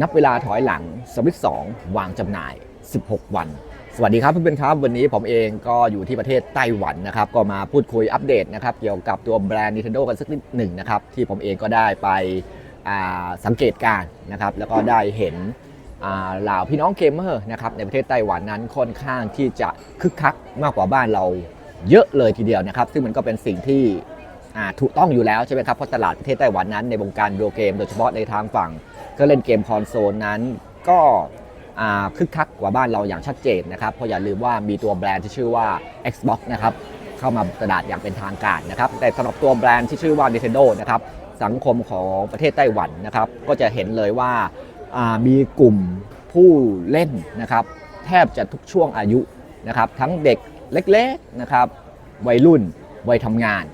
นับเวลาถอยหลังสวิตสองวางจำหน่าย 16 วัน สวัสดีครับเพื่อนๆครับ วันนี้ผมเองก็อยู่ที่ประเทศไต้หวันนะครับ ก็มาพูดคุยอัปเดตนะครับเกี่ยวกับตัวแบรนด์ Nintendo กันสักนิดหนึ่งนะครับ ที่ผมเองก็ได้ไปสังเกตการณ์นะครับ แล้วก็ได้เห็นเหล่าพี่น้องเกมเมอร์นะครับในประเทศไต้หวันนั้นค่อนข้างที่จะคึกคักมากกว่าบ้านเราเยอะเลยทีเดียวนะครับ ซึ่งมันก็เป็นสิ่งที่ถูกต้องอยู่แล้วใช่ไหมครับเพราะตลาดประเทศไต้หวันนั้นในวงการวิดีโอเกม โดยเฉพาะในทางฝั่ง ก็เล่นเกมคอนโซลนั้น ก็คึกคักกว่าบ้านเราอย่างชัดเจนนะครับ เพราะอย่าลืมว่ามีตัวแบรนด์ที่ชื่อว่า Xbox นะครับเข้ามาตลาดอย่างเป็นทางการนะครับ แต่สำหรับตัวแบรนด์ที่ชื่อว่า Nintendo นะครับสังคมของประเทศไต้หวันนะครับ ก็จะเห็นเลยว่าอ่ามีกลุ่มผู้เล่นนะครับแทบจะทุกช่วงอายุนะครับ ทั้งเด็กเล็กๆนะครับวัยรุ่นวัยทำงาน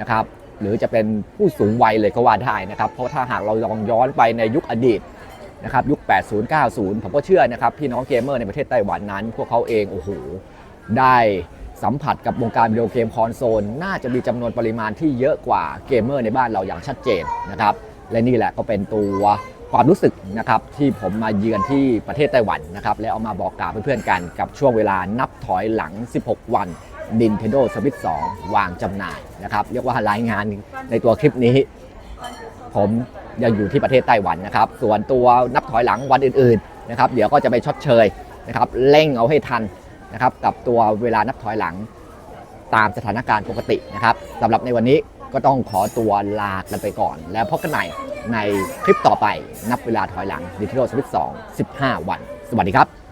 นะครับ หรือจะเป็นผู้สูงวัยเลยก็ว่าได้นะครับ เพราะถ้าหากเราลองย้อนไปในยุคอดีตนะครับยุค 80 90 ผมก็เชื่อนะครับ พี่น้องเกมเมอร์ในประเทศไต้หวันนั้น พวกเขาเองโอ้โหได้สัมผัสกับวงการวิดีโอเกมคอนโซล น่าจะมีจำนวนปริมาณที่เยอะกว่าเกมเมอร์ในบ้านเราอย่างชัดเจนนะครับ และนี่แหละก็เป็นตัวความรู้สึกนะครับที่ผมมาเยือนที่ประเทศไต้หวันนะครับ แล้วเอามาบอกกล่าวเพื่อนๆกันกับช่วงเวลานับถอยหลัง 16 วัน Nintendo Switch 2 วางจำหน่ายนะครับ เรียกว่ารายงานในตัวคลิปนี้ ผมยังอยู่ที่ประเทศไต้หวันนะครับ ส่วนตัวนับถอยหลังวันอื่นๆนะครับ เดี๋ยวก็จะไปชดเชยนะครับเร่งเอาให้ทันนะครับ กับตัวเวลานับถอยหลังตามสถานการณ์ปกตินะครับสำหรับในวันนี้ก็ต้องขอตัวลากันไปก่อน แล้วพบกันใหม่ในคลิปต่อไปนับเวลาถอยหลัง Nintendo Switch 2 15 วัน สวัสดีครับ